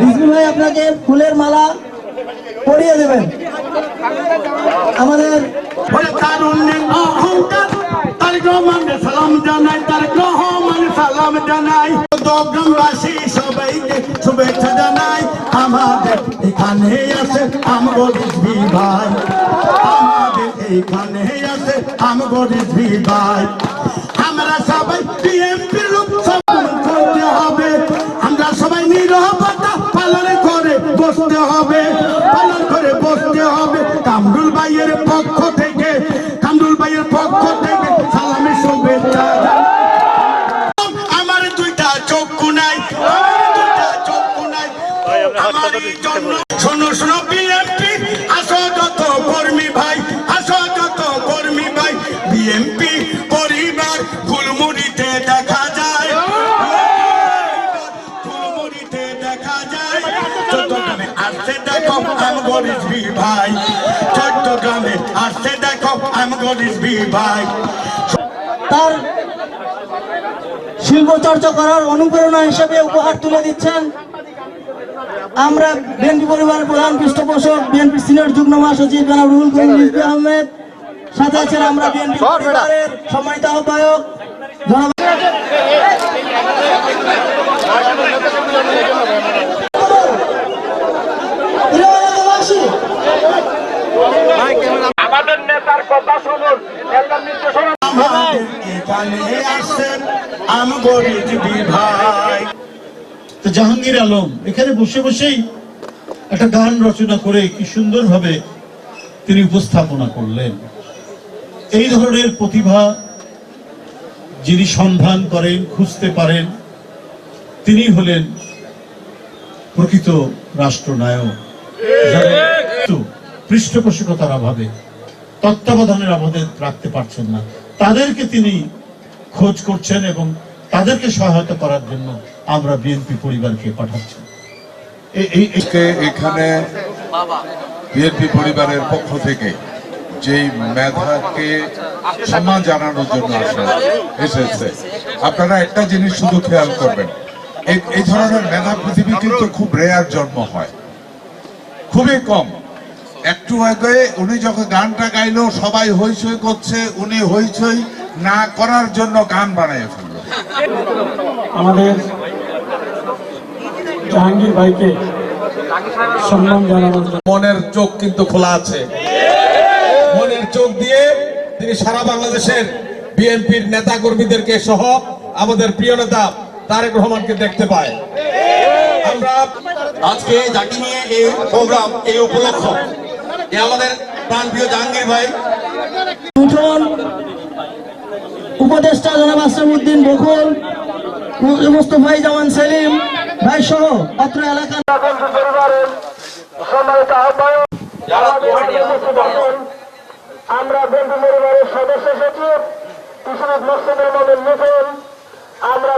রিজভি ভাই আপনাকে ফুলের মালা পরিয়ে দেবেন। আমাদের সালাম শুভেচ্ছা জানাই। আমাদের এখানে আছে ভাই। আছে ভাই। হবে পালন করে বসতে হবে। কামরুল ভাইয়ের পক্ষ থেকে কামরুল ভাইয়ের পক্ষ থেকে সালামের শুভেচ্ছা। আমার দুইটা চক্ষু নাই আমার দুইটা চক্ষু নাই। আমার জন্য শোনো শোনো দেখো আম গরিস বি ভাই চট্টগ্রামে আসছে দেখো আম গরিস বি ভাই তার শিল্প চর্চা করার অনুপ্রেরণা হিসেবে উপহার তুলে দিচ্ছেন আমরা বিএনপি পরিবারের প্রধান পৃষ্ঠপোষক বিএনপি সিনিয়র যুগ্ম মহাসচিব জনাব রুহুল করিম আহমেদ সাথে আছেন আমরা বিএনপি পরিবারের সম্মানিত আহ্বায়ক জাহাঙ্গীর আলম এখানে বসে বসেই একটা গান রচনা করে কি সুন্দরভাবে তিনি উপস্থাপনা করলেন। এই ধরনের প্রতিভা যিনি সন্ধান করেন খুঁজতে পারেন তিনি হলেন প্রকৃত রাষ্ট্রনায়ক। পৃষ্ঠপোষকতার অভাবে। তত্ত্বাবধানের আমাদের রাখতে পারছেন না। তাদেরকে তিনি খোঁজ করছেন এবং তাদেরকে সহায়তা করার জন্য আমরা বিএনপি পরিবারকে পাঠাচ্ছি। এখানে বিএনপি পরিবারের পক্ষ থেকে যেই মেধাকে সম্মান জানানোর জন্য এসেছে। আপনারা একটা জিনিস শুধু খেয়াল করবেন এই ধরনের মেধা পৃথিবী কিন্তু খুব রেয়ার জন্ম হয়। খুবই কম। একটু আগে উনি যখন গানটা গাইলো সবাই হইচই করছে উনি হইচই না করার জন্য গান বানিয়ে ফেলল। আমাদের জাহাঙ্গীর ভাইকে সম্মান জানানোর জন্য। মনের চোখ কিন্তু খোলা আছে। মনের চোখ দিয়ে তিনি সারা বাংলাদেশের বিএনপির নেতা কর্মীদেরকে সহ আমাদের প্রিয় নেতা তারেক রহমানকে দেখতে পায়। আমরা আজকে যাকে নিয়ে এই প্রোগ্রাম এই উপলক্ষ এ আমাদের প্রাণপ্রিয় জাহাঙ্গীর ভাই উঠোন উপদেষ্টা জনাব আসলামউদ্দিন বকুল মুস্তফাই জামান সেলিম ভাই সহ অত্র আছেন। আমরা বিএনপি পরিবারের সদস্য সচিব কৃষক মোর্শেদের মধ্যে আমরা